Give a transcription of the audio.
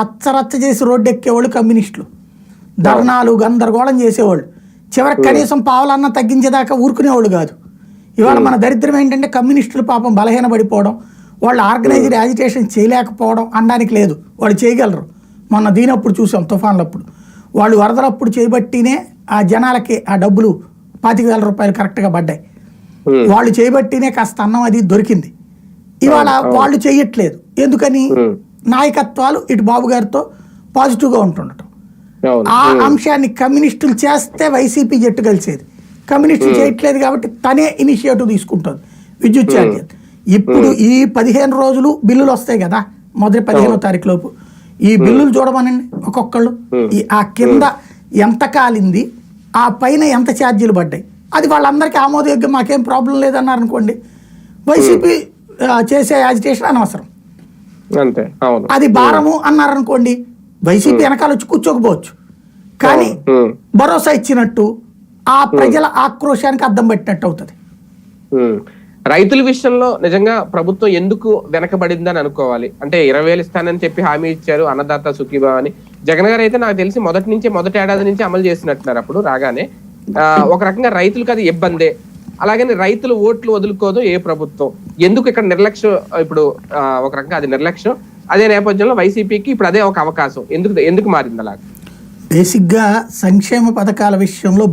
రచ్చ రచ్చ చేసి రోడ్డు ఎక్కేవాళ్ళు కమ్యూనిస్టులు. ధర్నాలు గందరగోళం చేసేవాళ్ళు. చివరికి కనీసం పావులన్నా తగ్గించేదాకా ఊరుకునేవాళ్ళు కాదు. ఇవాళ మన దరిద్రం ఏంటంటే కమ్యూనిస్టులు పాపం బలహీన పడిపోవడం వాళ్ళు ఆర్గనైజ్డ్ యాజిటేషన్ చేయలేకపోవడం అనడానికి లేదు. వాళ్ళు చేయగలరు. మొన్న దీనప్పుడు చూసాం తుఫాన్లప్పుడు. వాళ్ళు వరదలప్పుడు చేయబట్టినే ఆ జనాలకి ఆ డబ్బులు పాతిక వేల రూపాయలు కరెక్ట్గా పడ్డాయి. వాళ్ళు చేయబట్టినే కాస్త అన్నం అది దొరికింది. ఇవాళ వాళ్ళు చేయట్లేదు. ఎందుకని? నాయకత్వాలు ఇటు బాబు గారితో పాజిటివ్గా ఉంటుండటం. ఆ అంశాన్ని కమ్యూనిస్టులు చేస్తే వైసీపీ జట్టు కలిసేది. కమ్యూనిస్టులు చేయట్లేదు కాబట్టి తనే ఇనిషియేటివ్ తీసుకుంటుంది విద్యుత్ ఛార్జీలు. ఇప్పుడు ఈ పదిహేను రోజులు బిల్లులు వస్తాయి కదా మొదటి పదిహేనో తారీఖు లోపు. ఈ బిల్లులు చూడమనండి ఒక్కొక్కళ్ళు. ఈ ఆ కింద ఎంత కాలింది ఆ పైన ఎంత ఛార్జీలు పడ్డాయి. అది వాళ్ళందరికీ ఆమోదయోగ్యం మాకేం ప్రాబ్లం లేదన్నారు అనుకోండి వైసీపీ చేసే యాజిటేషన్ అనవసరం. అంతే అవును. అది భారము అన్నారనుకోండి వైసీపీ వెనకాల వచ్చి కూర్చోకపోవచ్చు. కానీ భరోసా ఇచ్చినట్టు ఆ ప్రజల ఆక్రోశానికి అద్దం పెట్టినట్టు అవుతుంది. రైతుల విషయంలో నిజంగా ప్రభుత్వం ఎందుకు వెనకబడిందని అనుకోవాలి? అంటే ఇరవై వేలు ఇస్తానని చెప్పి హామీ ఇచ్చారు అన్నదాత సుఖీభావ అని జగన్ గారు అయితే నాకు తెలిసి మొదటి నుంచే మొదటి ఏడాది నుంచి అమలు చేసినట్టున్నారు అప్పుడు రాగానే. ఒక రకంగా రైతులకు అది ఇబ్బందే. అలాగని రైతులు ఓట్లు వదులుకోదు ఏ ప్రభుత్వం. ఎందుకు ఇక్కడ నిర్లక్ష్యం ఇప్పుడు ఒక రకంగా అది నిర్లక్ష్యం? అదే నేపథ్యంలో వైసీపీకి ఇప్పుడు అదే ఒక అవకాశం. ఎందుకు ఎందుకు మారింది అలా బేసిక్గా సంక్షేమ పథకాల విషయంలో